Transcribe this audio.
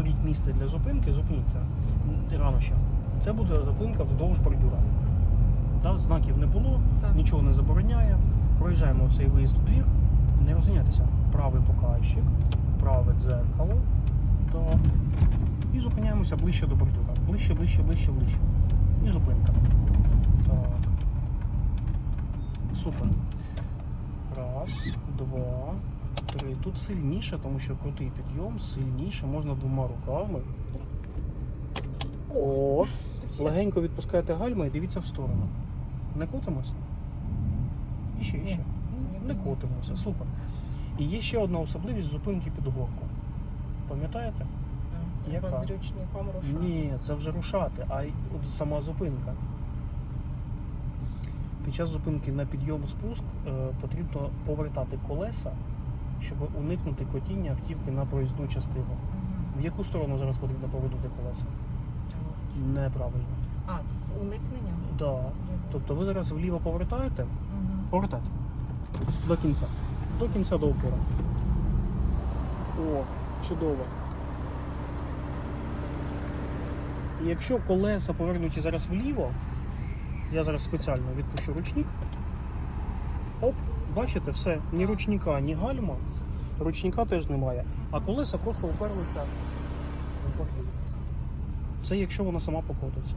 виберіть місце для зупинки, зупиніться рано ще. Це буде зупинка вздовж бордюра. Да, знаків не було, Так. нічого не забороняє. Проїжджаємо цей виїзд у двір, не розганяйтеся. Правий показчик, праве дзеркало. Так. І зупиняємося ближче до бордюра. Ближче, ближче, ближче, ближче. І зупинка. Так. Супер. Раз, два, три. Тут сильніше, тому що крутий підйом, сильніше, можна двома руками. О! Легенько відпускаєте гальма і дивіться в сторону. Не котимося? І ще, і ще. Не котимося, супер. І є ще одна особливість зупинки під горку. Пам'ятаєте? Яка? з ручником рушати. Ні, це вже рушати, а от сама зупинка. Під час зупинки на підйом спуск е, потрібно повертати колеса, щоб уникнути котіння автівки на проїзну частину. В яку сторону зараз потрібно повернути колеса? Неправильно. А, в уникнення? Да. Тобто ви зараз вліво повертаєте, повертайте до кінця. До кінця до опора. О, чудово. І якщо колеса повернуті зараз вліво, я зараз спеціально відпущу ручник. Оп, бачите, все, ні ручника, ні гальма. Ручника теж немає. А колеса просто уперлися. Це якщо вона сама покотиться.